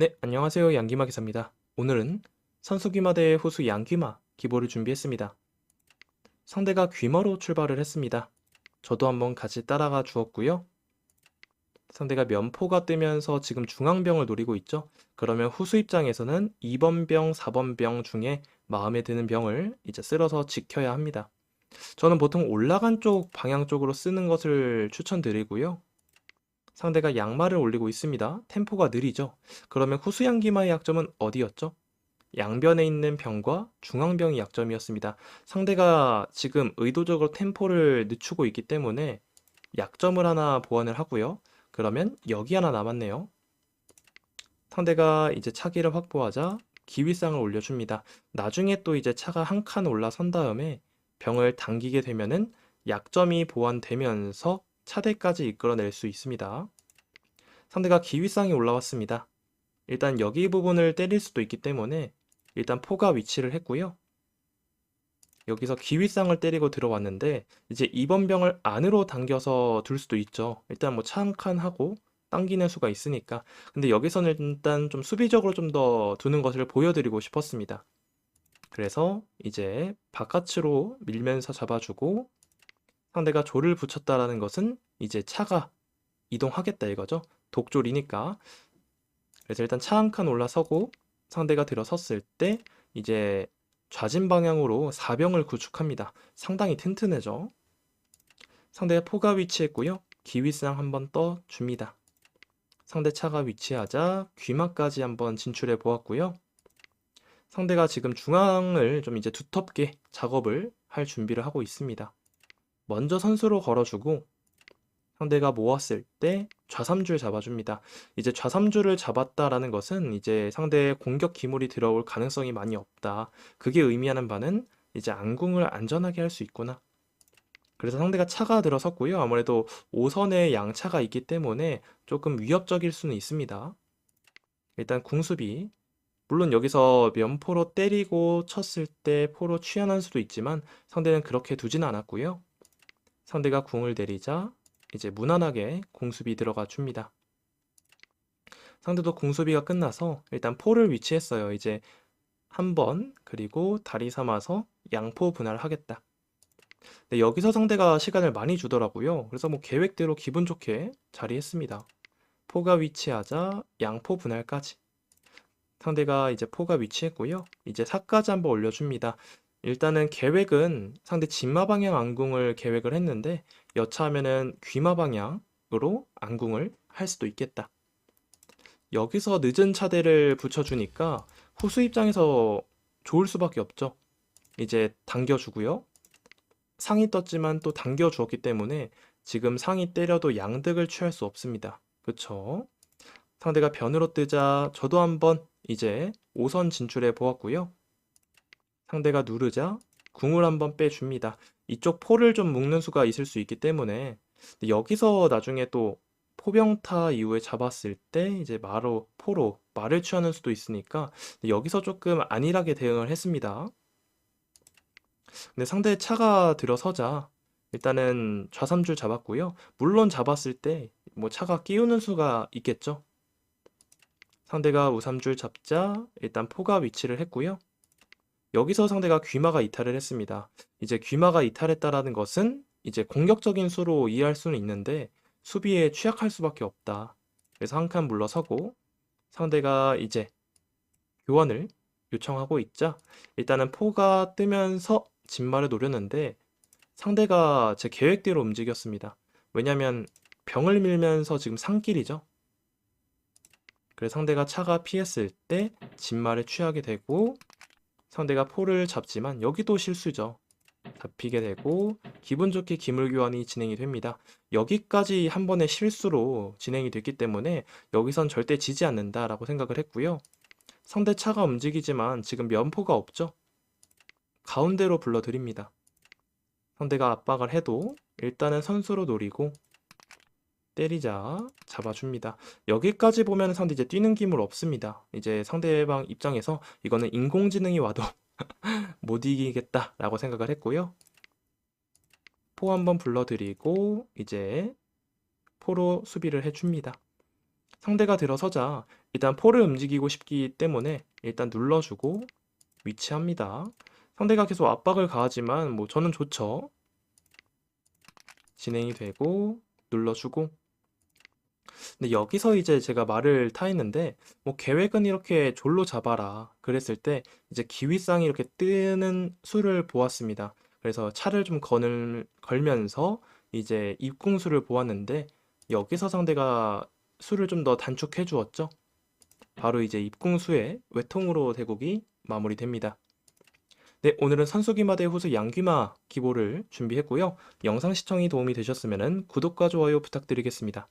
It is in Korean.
네, 안녕하세요. 양귀마 기사입니다. 오늘은 선수귀마 대 후수 양귀마 기보를 준비했습니다. 상대가 귀마로 출발을 했습니다. 저도 한번 같이 따라가 주었고요. 상대가 면포가 뜨면서 지금 중앙병을 노리고 있죠. 그러면 후수 입장에서는 2번 병, 4번 병 중에 마음에 드는 병을 이제 쓸어서 지켜야 합니다. 저는 보통 올라간 쪽 방향 쪽으로 쓰는 것을 추천드리고요. 상대가 양말을 올리고 있습니다. 템포가 느리죠. 그러면 후수양기마의 약점은 어디였죠? 양변에 있는 병과 중앙병이 약점이었습니다. 상대가 지금 의도적으로 템포를 늦추고 있기 때문에 약점을 하나 보완을 하고요. 그러면 여기 하나 남았네요. 상대가 이제 차기를 확보하자 기위상을 올려줍니다. 나중에 또 이제 차가 한 칸 올라선 다음에 병을 당기게 되면은 약점이 보완되면서 차대까지 이끌어낼 수 있습니다. 상대가 기위상이 올라왔습니다. 일단 여기 부분을 때릴 수도 있기 때문에 일단 포가 위치를 했고요. 여기서 기위상을 때리고 들어왔는데 이제 2번 병을 안으로 당겨서 둘 수도 있죠. 일단 뭐 차한칸 하고 당기는 수가 있으니까. 근데 여기서는 일단 좀 수비적으로 좀 더 두는 것을 보여드리고 싶었습니다. 그래서 이제 바깥으로 밀면서 잡아주고 상대가 조를 붙였다라는 것은 이제 차가 이동하겠다 이거죠. 독졸이니까. 그래서 일단 차 한 칸 올라서고 상대가 들어섰을 때 이제 좌진 방향으로 4병을 구축합니다. 상당히 튼튼해져. 상대가 포가 위치했고요. 기위상 한번 떠 줍니다. 상대 차가 위치하자 귀마까지 한번 진출해 보았고요. 상대가 지금 중앙을 좀 이제 두텁게 작업을 할 준비를 하고 있습니다. 먼저 선수로 걸어주고 상대가 모았을 때 좌삼줄 잡아줍니다. 이제 좌삼줄을 잡았다라는 것은 이제 상대의 공격 기물이 들어올 가능성이 많이 없다. 그게 의미하는 바는 이제 안궁을 안전하게 할 수 있구나. 그래서 상대가 차가 들어섰고요. 아무래도 5선에 양차가 있기 때문에 조금 위협적일 수는 있습니다. 일단 궁수비. 물론 여기서 면포로 때리고 쳤을 때 포로 취하는 수도 있지만 상대는 그렇게 두진 않았고요. 상대가 궁을 내리자 이제 무난하게 공수비 들어가 줍니다. 상대도 공수비가 끝나서 일단 포를 위치했어요. 이제 한 번 그리고 다리 삼아서 양포 분할하겠다. 네, 여기서 상대가 시간을 많이 주더라고요. 그래서 뭐 계획대로 기분 좋게 자리했습니다. 포가 위치하자 양포 분할까지. 상대가 이제 포가 위치했고요. 이제 사까지 한번 올려줍니다. 일단은 계획은 상대 진마 방향 안궁을 계획을 했는데 여차하면은 귀마 방향으로 안궁을 할 수도 있겠다. 여기서 늦은 차대를 붙여주니까 후수 입장에서 좋을 수밖에 없죠. 이제 당겨주고요. 상이 떴지만 또 당겨주었기 때문에 지금 상이 때려도 양득을 취할 수 없습니다. 그쵸? 상대가 변으로 뜨자 저도 한번 이제 5선 진출해 보았고요. 상대가 누르자 궁을 한번 빼줍니다. 이쪽 포를 좀 묶는 수가 있을 수 있기 때문에 여기서 나중에 또 포병타 이후에 잡았을 때 이제 마로 포로 말을 취하는 수도 있으니까 여기서 조금 안일하게 대응을 했습니다. 근데 상대 차가 들어서자 일단은 좌삼줄 잡았고요. 물론 잡았을 때 뭐 차가 끼우는 수가 있겠죠. 상대가 우삼줄 잡자 일단 포가 위치를 했고요. 여기서 상대가 귀마가 이탈을 했습니다. 이제 귀마가 이탈했다라는 것은 이제 공격적인 수로 이해할 수는 있는데 수비에 취약할 수밖에 없다. 그래서 한 칸 물러서고 상대가 이제 교환을 요청하고 있자 일단은 포가 뜨면서 진마를 노렸는데 상대가 제 계획대로 움직였습니다. 왜냐면 병을 밀면서 지금 상길이죠. 그래서 상대가 차가 피했을 때 진마를 취하게 되고 상대가 포를 잡지만 여기도 실수죠. 잡히게 되고 기분 좋게 기물 교환이 진행이 됩니다. 여기까지 한 번의 실수로 진행이 됐기 때문에 여기선 절대 지지 않는다라고 생각을 했고요. 상대 차가 움직이지만 지금 면포가 없죠. 가운데로 불러드립니다. 상대가 압박을 해도 일단은 선수로 노리고 때리자 잡아줍니다. 여기까지 보면 상대 이제 뛰는 기물 없습니다. 이제 상대방 입장에서 이거는 인공지능이 와도 못 이기겠다라고 생각을 했고요. 포 한번 불러드리고 이제 포로 수비를 해줍니다. 상대가 들어서자 일단 포를 움직이고 싶기 때문에 일단 눌러주고 위치합니다. 상대가 계속 압박을 가하지만 뭐 저는 좋죠. 진행이 되고 눌러주고 근데 여기서 이제 제가 말을 타했는데 뭐 계획은 이렇게 졸로 잡아라 그랬을 때 이제 기위쌍이 이렇게 뜨는 수를 보았습니다. 그래서 차를 좀 거늘, 걸면서 이제 입궁수를 보았는데 여기서 상대가 수를 좀 더 단축해 주었죠. 바로 이제 입궁수의 외통으로 대국이 마무리됩니다. 네, 오늘은 선수기마대 후수 양귀마 기보를 준비했고요. 영상 시청이 도움이 되셨으면 구독과 좋아요 부탁드리겠습니다.